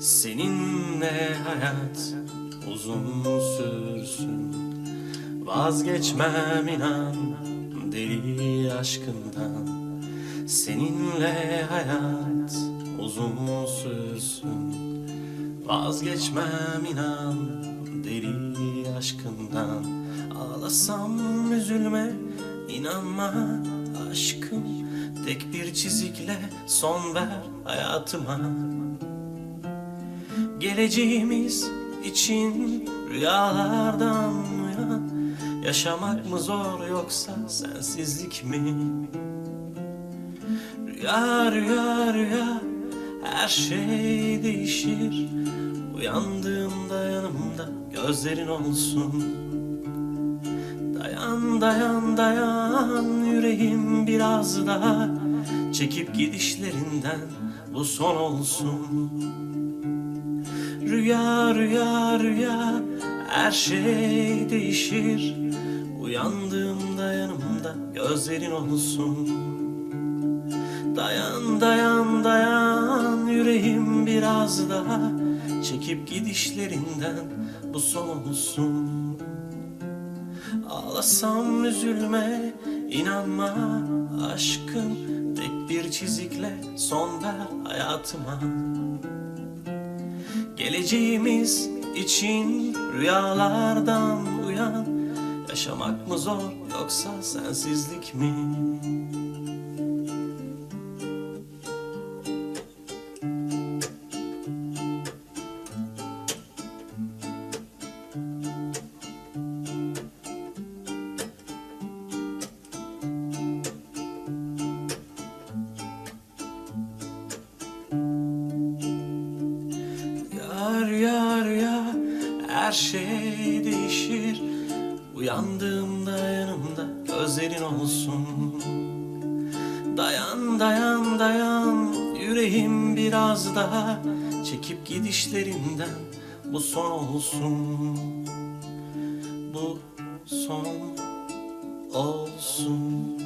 Seninle hayat uzun sürsün. Vazgeçmem inan deli aşkından Seninle hayat uzun sürsün. Vazgeçmem inan deli aşkından Ağlasam üzülme inanma aşkım. Tek bir çizikle son ver hayatıma Geleceğimiz için rüyalardan uyan. Yaşamak mı zor yoksa sensizlik mi? Rüya rüya rüya her şey değişir. Uyandığımda yanımda gözlerin olsun. Dayan dayan dayan yüreğim biraz daha. Çekip gidişlerinden bu son olsun Rüya rüya rüya her şey değişir. Uyandığımda yanımda gözlerin olsun. Dayan dayan dayan yüreğim biraz daha. Çekip gidişlerinden bu son olsun. Ağlasam üzülme inanma. Aşkım Tek bir çizikle son ver hayatıma Geleceğimiz için rüyalardan uyan Yaşamak mı zor yoksa sensizlik mi? Her şey değişir. Uyandığımda yanımda gözlerin olsun. Dayan dayan dayan yüreğim biraz daha. Çekip gidişlerinden bu son olsun. Bu son olsun